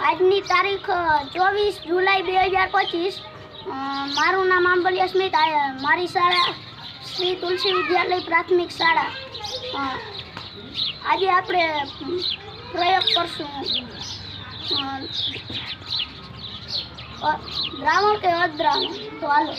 આજની તારીખ ચોવીસ જુલાઈ બે હજાર પચીસ. મારું નામ આંબલિયા સ્મિત મારી શાળા શ્રી તુલસી વિદ્યાલય પ્રાથમિક શાળા. આજે આપણે પ્રયોગ કરશું. દ્રાવણ કે અદ્રાવણ? તો હાલો.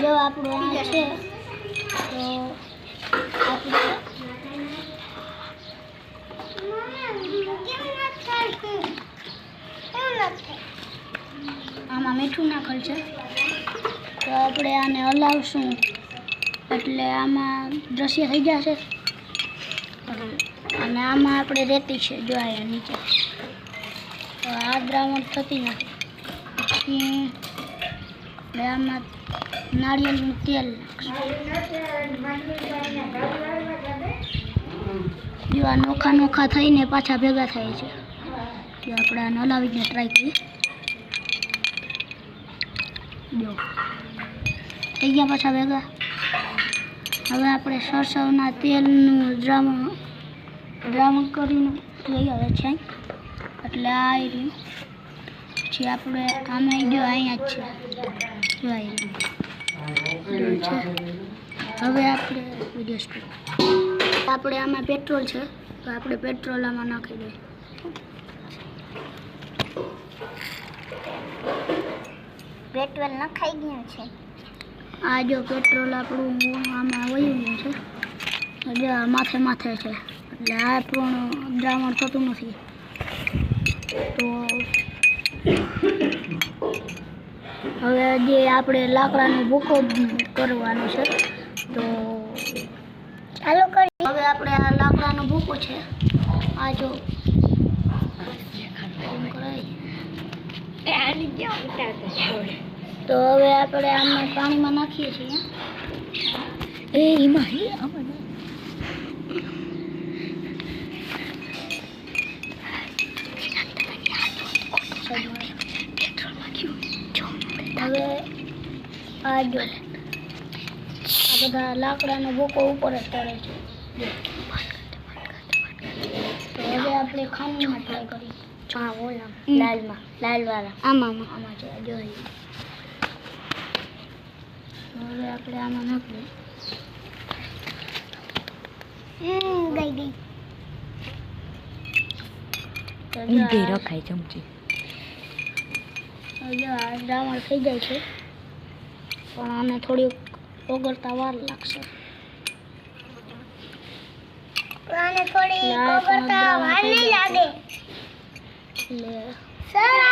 જો આપણું આ છે. તો આપણે આમાં મીઠું નાખેલ છે. તો આપણે આને હલાવશું. એટલે આમાં દ્રશ્ય થઈ જશે. અને આમાં આપણે રેતી છે જો આ નીચે. તો આ દ્રાવણ થતી નથી. આપણે આમાં નાળિયેરનું તેલ જો નોખા નોખા થઈને પાછા ભેગા થાય છે. તો આપણે આને હલાવીને ટ્રાય કરીએ. જો. થઈ ગયા પાછા ભેગા. હવે આપણે સરસવના તેલનું ડ્રામ ડ્રામ કરીને લઈ આવે છે એટલે આ પછી આપણે આમાં જો અહીંયા જો છે. હવે આપણે વીડિયો સ્ટાર્ટ આપણે આમાં પેટ્રોલ છે તો આપણે પેટ્રોલ આમાં નાખી દઈએ પેટ્રોલ નખાઈ ગયું છે આ જો પેટ્રોલ આપણું આમાં વહી ગયું છે એટલે માથે માથે છે એટલે આ પણ દ્રાવણ થતું નથી તો હવે જે આપણે લાકડાનો ભૂકો કરવાનો છે તો ચાલો કરી હવે આપણે આ લાકડાનો ભૂકો છે આ જો. તો હવે આપણે આમાં પાણીમાં નાખીએ છીએ. એ એમાં હવે આ જો આ બધા લાકડાનો ભૂકો ઉપર જ તરે છે. તો હવે આપણે ખાંડમાં ટ્રાય કરી હા ઓલા લાલમાં લાલવાળા. આમાં આમાં. છે જો હવે આપણે આમાં નાખીએ. ગઈ ગઈ. ઊંધી રખાય ચમચી. જો થઈ જાય છે. પણ આને થોડી ઓગળતા વાર લાગશે. આને થોડી ઓગળતા વાર નહીં લાગે. એટલે સર